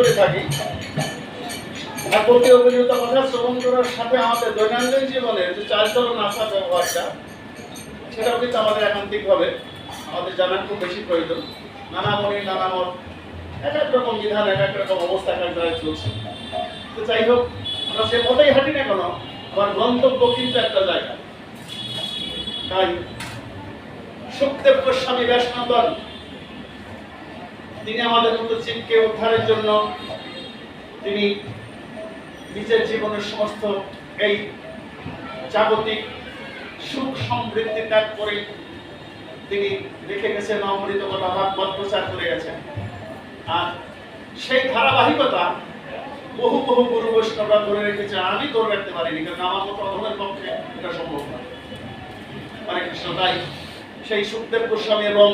করে থাকি। ভাগবতী অভিনীত কথা শ্রবণ করার সাথে আমাদের দৈনন্দিন জীবনে যে চালচলন আচার ব্যবহারটা, সেটাও কিন্তু আমাদের একান্তিকভাবে আমাদের জানার খুব বেশি প্রয়োজন। নানা মনে নানা মত, এক এক রকম বিধান, এক এক রকম অবস্থা এক এক জায়গায় চলছে। তো যাই হোক, আমরা সে পথেই হাঁটি না কেন, আমার গন্তব্য কিন্তু একটা জায়গা। তাই সুখদেব গোস্বামী ব্যাসনন্দন তিনি আমাদের মতো জীবকে উদ্ধারের জন্য তিনি নিজের জীবনের সমস্ত এই জাগতিক সুখ সমৃদ্ধি ত্যাগ করে তিনি রেখে গেছেন, অমৃত কথা ভাগবত প্রচার করে গেছেন। আর সেই ধারাবাহিকতা বহু বহু গুরু বৈষ্ণবরা ধরে রেখেছে, আমি ধরে রাখতে পারিনি, কারণ আমার মতো অধমের পক্ষে এটা সম্ভব নয় হরে কৃষ্ণ, তাই সেই সুখদেব গোস্বামী এবং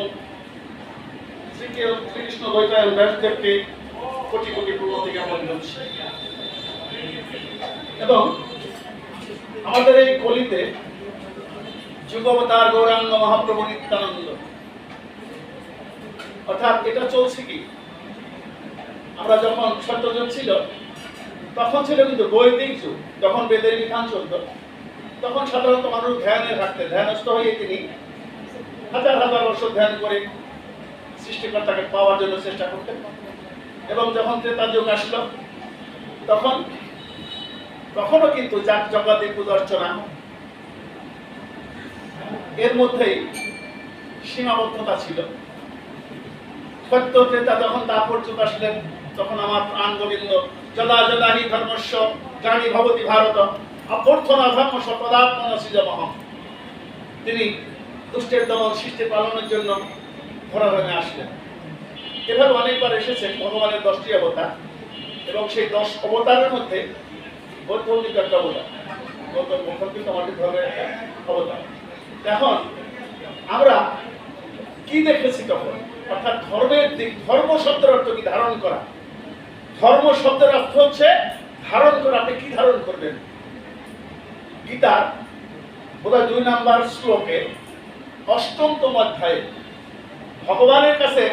অর্থাৎ এটা চলছে আমরা যখন সত্যযুগ ছিল, তখন ছিল কিন্তু বৈদিক যুগ তখন বেদের বিধান চলত, তখন সাধারণত মানুষ ধ্যানে থাকতেন। ধ্যানস্থ হয়ে তিনি হাজার হাজার বছর ধ্যান করে সৃষ্টিকর্তাকে পাওয়ার জন্য চেষ্টা করতেন। এবং যখন ত্রেতা যুগ আসলো, তখন তখনও কিন্তু যাক জগতে পূজার্চনা এর মধ্যেই সীমাবদ্ধতা ছিল। সত্য ত্রেতা যখন যুগ আসলেন, তখন আমার প্রাণ গোবিন্দ, যদা যদা হি ধর্মস্ব জানি ভারত, অভ্যর্থনা ধর্ম তিনি দুষ্টের দমন সৃষ্টি পালনের জন্য ধরাধামে আসলেন। এভাবে অনেকবার এসেছেন ভগবানের দশটি অবতার এবং সেই দশ অবতারের মধ্যে কিন্তু একটা অবতার। অর্থাৎ ধর্মের ধর্ম অর্থ কি ধারণ করা? ধর্ম শব্দের অর্থ হচ্ছে ধারণ করা। আপনি কি ধারণ করবেন? গীতার বোধহয় দুই নাম্বার শ্লোকে অষ্টমতম অধ্যায়ে ভগবানের কাছে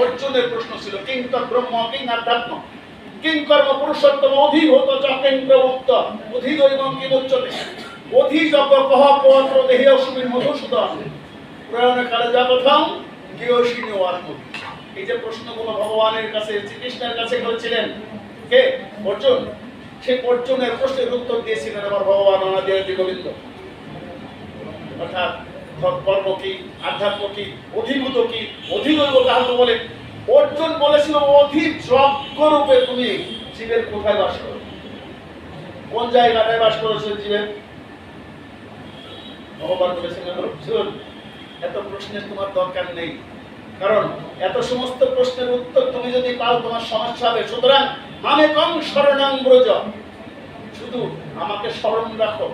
অর্জুনের প্রশ্ন ছিল, কিং তৎ ব্রহ্ম, কিং আধ্যাত্ম কিং কর্ম পুরুষোত্তম, অধিভূত চকেন্দ্র মুক্ত অধিদৈবং কিমুচ্যতে অধিযজ্ঞ কহ পত্র দেহে অসুবিন মধুসূদন। প্রয়াণে কালে যা জগথম গৃহসিনী ওয়াত্মতি এই যে প্রশ্নগুলো ভগবানের কাছে, শ্রীকৃষ্ণের কাছে করেছিলেন, কে? অর্জুন। সেই অর্জুনের প্রশ্নের উত্তর দিয়েছিলেন আমার ভগবান অনাদি গোবিন্দ অর্থাৎ কর্ম কি, আধ্যাত্ম কি, অধিভূত কি, অধিদৈব কাহাকে বলে। অর্জুন বলেছিল অধি যজ্ঞ রূপে তুমি জীবের কোথায় বাস করো। কোন জায়গাটায় বাস করেছে জীবের? ভগবান বলেছিলেন অর্জুন এত প্রশ্নের তোমার দরকার নেই। কারণ এত সমস্ত প্রশ্নের উত্তর তুমি যদি পাও, তোমার সমস্যা হবে। সুতরাং মামে কম শরণাং ব্রজ। শুধু আমাকে স্মরণ রাখো।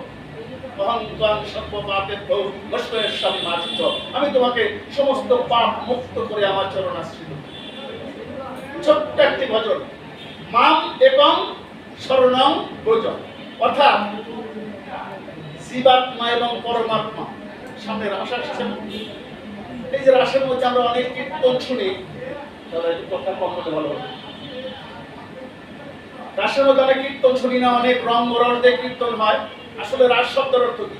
আমি তোমাকে সমস্ত পাপ মুক্ত করে আমার চরণ আশ্রিত ছোট্ট একটি ভজন। মাম এবং শরণং ব্রজ অর্থাৎ জীবাত্মা এবং পরমাত্মা। সামনে রাস আসছে এই যে রাসের মধ্যে আমরা অনেক কীর্তন শুনি রাসের মধ্যে অনেক কীর্তন শুনি না, অনেক রং কীর্তন হয়। আসলে রাস শব্দের অর্থ কি?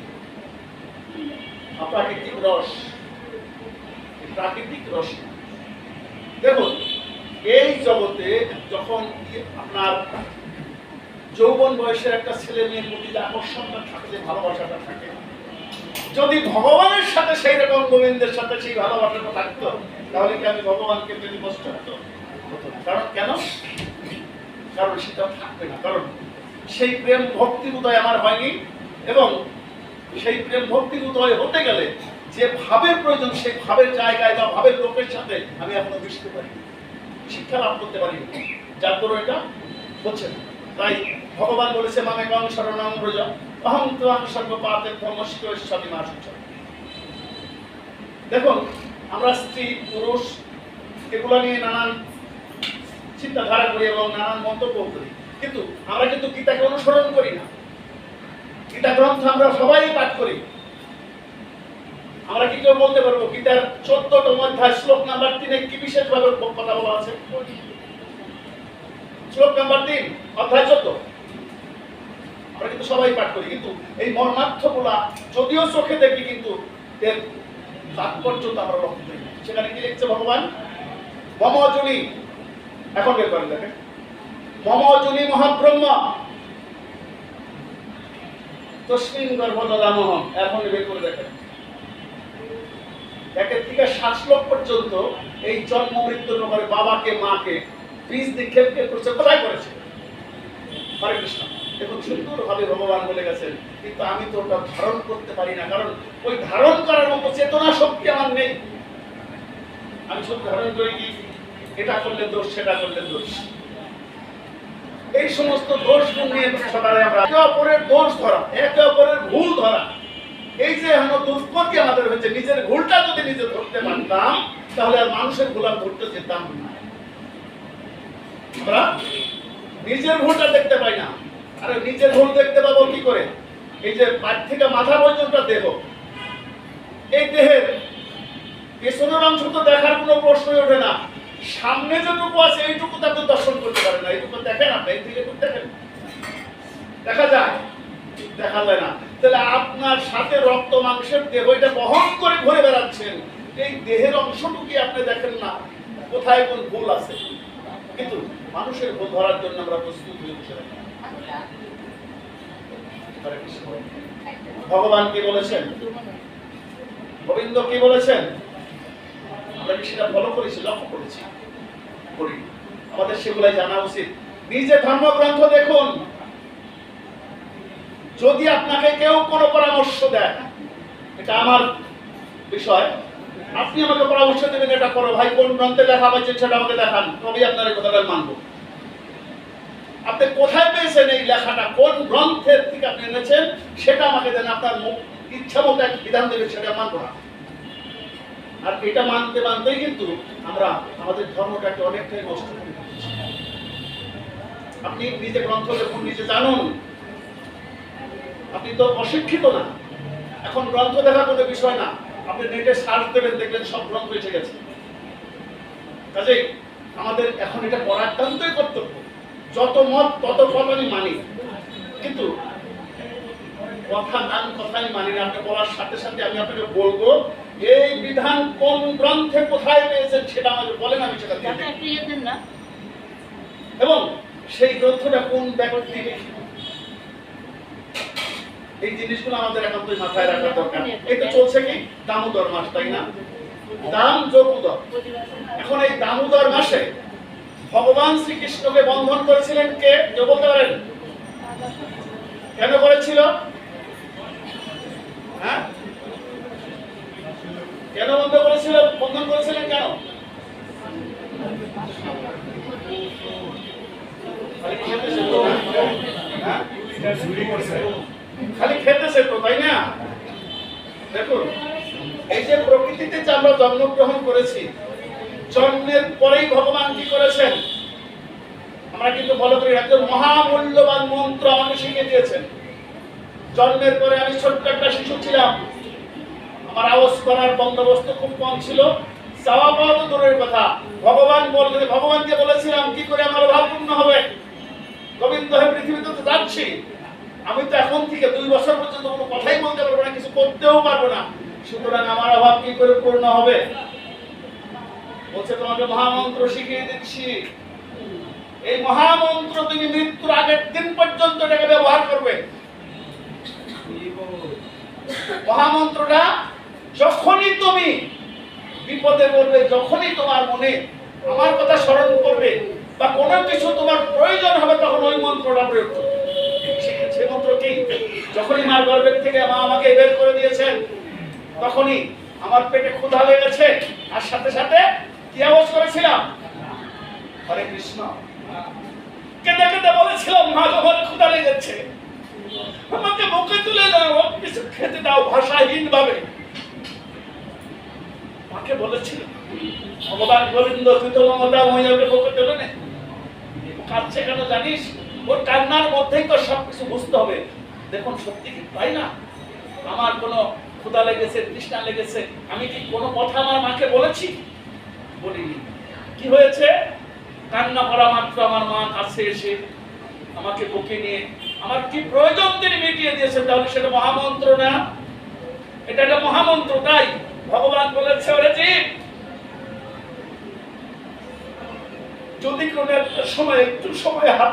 প্রাকৃতিক রস। প্রাকৃতিক রস। দেখুন, এই জগতে যখন আপনার যৌবন বয়সের একটা ছেলে মেয়ের প্রতি আকর্ষণটা থাকে ভালোবাসাটা থাকে, যদি ভগবানের সাথে সেই রকম, গোবিন্দের সাথে সেই ভালোবাসাটা থাকতো, তাহলে কি আমি ভগবানকে পেতে কষ্ট হতো? কারণ কেন? কারণ সেটা থাকবে না। কারণ সেই প্রেম ভক্তি উদয় আমার হয়নি। এবং সেই প্রেম ভক্তি উদয় হতে গেলে যে ভাবের প্রয়োজন, সেই ভাবের জায়গায় বা ভাবের লোকের সাথে আমি এখনও মিশতে পারি শিক্ষা লাভ করতে পারি যার দরুন এটা হচ্ছে তাই ভগবান বলেছে, মামে কং শরণাং ব্রজ। অহং ত্বাং সর্বপাতের ধর্মস্ক স্বামী মাসুচ। দেখুন, আমরা স্ত্রী, পুরুষ, এগুলো নিয়ে নানান চিন্তাধারা করি এবং নানান মন্তব্য করি। কিন্তু আমরা কিন্তু গীতাকে অনুসরণ করি না। গীতা গ্রন্থ আমরা সবাই পাঠ করি। আমরা কি কেউ বলতে পারব গীতার চোদ্দতম অধ্যায়, শ্লোক নাম্বার তিনে কি বিশেষভাবে কথা বলা আছে? শ্লোক নাম্বার তিন, অধ্যায় চোদ্দ। আমরা কিন্তু সবাই পাঠ করি, কিন্তু এই মর্মার্থগুলা যদিও চোখে দেখি, কিন্তু এর তাৎপর্য তো আমরা লক্ষ্য করি সেখানে কি লিখছে ভগবান? মমজুনি এখন বের করেন দেখেন। মমজুনি মহাব্রহ্ম। তস্মিন গর্ভদামহ এখন বের করে দেখেন। একের থেকে পর্যন্ত এই জন্ম মৃত্যুর ব্যাপারে বাবাকে, মাকে বীজ করছে, কোথায় করেছে? হরে কৃষ্ণ। দেখুন ভগবান বলে গেছেন, কিন্তু আমি তো ওটা ধারণ করতে পারি না, কারণ ওই ধারণ করার মতো চেতনা শক্তি আমার নেই। আমি সব ধারণ করে কি? এটা করলে দোষ, সেটা করলে দোষ। এই সমস্ত দোষ নিয়ে একে অপরের দোষ ধরা, একে অপরের ভুল ধরা। এই যে এখন দুষ্পত্তি আমাদের হয়েছে, নিজের ভুলটা যদি নিজে ধরতে পারতাম, তাহলে আর মানুষের ভুল আর ধরতে যেতাম না। নিজের ভুলটা দেখতে পাই না। আরে নিজের ভুল দেখতে পাবো কি করে? এই যে পাট থেকে মাথা পর্যন্ত দেহ। এই দেহের পেছনের অংশ তো দেখার কোনো প্রশ্নই ওঠে না। সামনে যেটুকু আছে, এইটুকু তো আপনি দর্শন করতে পারেন না, এইটুকু দেখেন আপনি, এই দিকে দেখেন। দেখা যায় দেখা যায় না। তাহলে আপনার সাথে রক্ত মাংসের দেহ এটা বহন করে ঘুরে বেড়াচ্ছেন। এই দেহের অংশটুকুই আপনি দেখেন না, কোথায় কোন ভুল আছে। কিন্তু মানুষের ভুল ধরার জন্য আমরা প্রস্তুত হয়ে বসে। ভগবান কি বলেছেন? গোবিন্দ কি বলেছেন? আমরা সেটা ফলো করেছি, লক্ষ্য করেছি। করি। আমাদের সেগুলাই জানা উচিত। নিজে ধর্মগ্রন্থ দেখুন। যদি আপনাকে কেউ কোনো পরামর্শ দেয়, এটা আমার বিষয়। আপনি আমাকে পরামর্শ দেবেন, এটা করো। ভাই, কোন গ্রন্থে লেখা সেটা আমাকে দেখান। তবেই আপনার এই কথাটা মানবো। আপনি কোথায় পেয়েছেন এই লেখাটা? কোন গ্রন্থের থেকে আপনি এনেছেন? সেটা আমাকে দেন। আপনার ইচ্ছা মতো এক বিধান দেবেন, সেটা মানবো না। আর এটা মানতে মানতেই কিন্তু আমরা আমাদের ধর্মটাকে অনেকটাই নষ্ট করে আপনি নিজে গ্রন্থ লেখুন নিজে জানুন। আপনি তো অশিক্ষিত না। এখন গ্রন্থ দেখা কোনো বিষয় না। আপনি নেটে সার্চ দেবেন, দেখবেন সব গ্রন্থ এসে গেছে। কাজেই আমাদের এখন এটা করা একান্তই কর্তব্য। যত মত, তত পথ আমি মানি। কিন্তু কথা গান কথাই মানি না। আপনি বলার সাথে সাথে আমি আপনাকে বলব এই বিধান কোন গ্রন্থে কোথায় পেয়েছেন সেটা আমাকে বলেন আমি সেটা ইয়ে না। এবং সেই গ্রন্থটা কোন ব্যক্তি এই জিনিসগুলো আমাদের একান্তই মাথায় রাখা দরকার। তো চলছে কি? দামোদর মাস তাই না? দাম যোগুদর এখন এই দামোদর মাসে ভগবান শ্রীকৃষ্ণকে বন্ধন করেছিলেন কে? কেউ বলতে পারেন? কেন করেছিল হ্যাঁ কেন বন্ধ করেছিল বন্ধন করেছিলেন কেন খালি খেতেছে তো না? হ্যাঁ? খালি খেতেছে তো, তাই না? দেখুন, এই যে প্রকৃতিতে যে আমরা জন্মগ্রহণ করেছি, জন্মের পরেই ভগবান কি করেছেন? আমরা কিন্তু করি একজন মহামূল্যবান মন্ত্র আমাকে শিখে দিয়েছেন। জন্মের পরে আমি ছোট্ট একটা শিশু ছিলাম। আমার আওয়াজ করার বন্দোবস্ত খুব কম ছিল। চাওয়া পাওয়া তো দূরের কথা। ভগবান বলতে ভগবানকে বলেছিলাম কি করে আমার অভাব পূর্ণ হবে? গোবিন্দ হয়ে পৃথিবীতে তো যাচ্ছি। আমি তো এখন থেকে দুই বছর পর্যন্ত কোনো কথাই বলতে পারব না, কিছু করতেও পারব না। সুতরাং আমার অভাব কি করে পূর্ণ হবে? বলছে, তোমাকে মহামন্ত্র শিখিয়ে দিচ্ছি। এই মহামন্ত্র তুমি মৃত্যুর আগের দিন পর্যন্ত এটাকে ব্যবহার করবে। মহামন্ত্রটা যখনই তুমি বিপদে পড়বে, যখনই তোমার মনে আমার কথা স্মরণ করবে বা কোনো কিছু তোমার প্রয়োজন হবে, তখন ওই মন্ত্রটা প্রয়োগ করবে। যখনই মার গর্ভের থেকে মা আমাকে বের করে দিয়েছেন, তখনই আমার পেটে ক্ষুধা লেগেছে আর সাথে সাথে কি আওয়াজ করেছিলাম? হরে কৃষ্ণ। কেঁদে কেঁদে বলেছিলাম, মা আমার ক্ষুধা লেগেছে আমাকে মুখে তুলে দাও, কিছু খেতে দাও ভাষাহীন ভাবে মাকে বলেছিল, ভগবান গোবিন্দ, তুই তো মমতা মহিলাকে বুকে তুলে নে। কাঁদছে কেন জানিস? ওর কান্নার মধ্যেই তো সবকিছু বুঝতে হবে। দেখুন, সত্যি কি তাই না? আমার কোনো ক্ষুধা লেগেছে, তৃষ্ণা লেগেছে, আমি কি কোনো কথা আমার মাকে বলেছি? বলিনি। কি হয়েছে? কান্না করা মাত্র আমার মা কাছে এসে আমাকে বুকে নিয়ে, আমার কি প্রয়োজন তিনি মিটিয়ে দিয়েছেন? তাহলে সেটা মহামন্ত্র না? এটা একটা মহামন্ত্র, তাই ভগবান বলেছে, ওরে জীব, যদি কোনো একটা সময়, একটু সময় হাত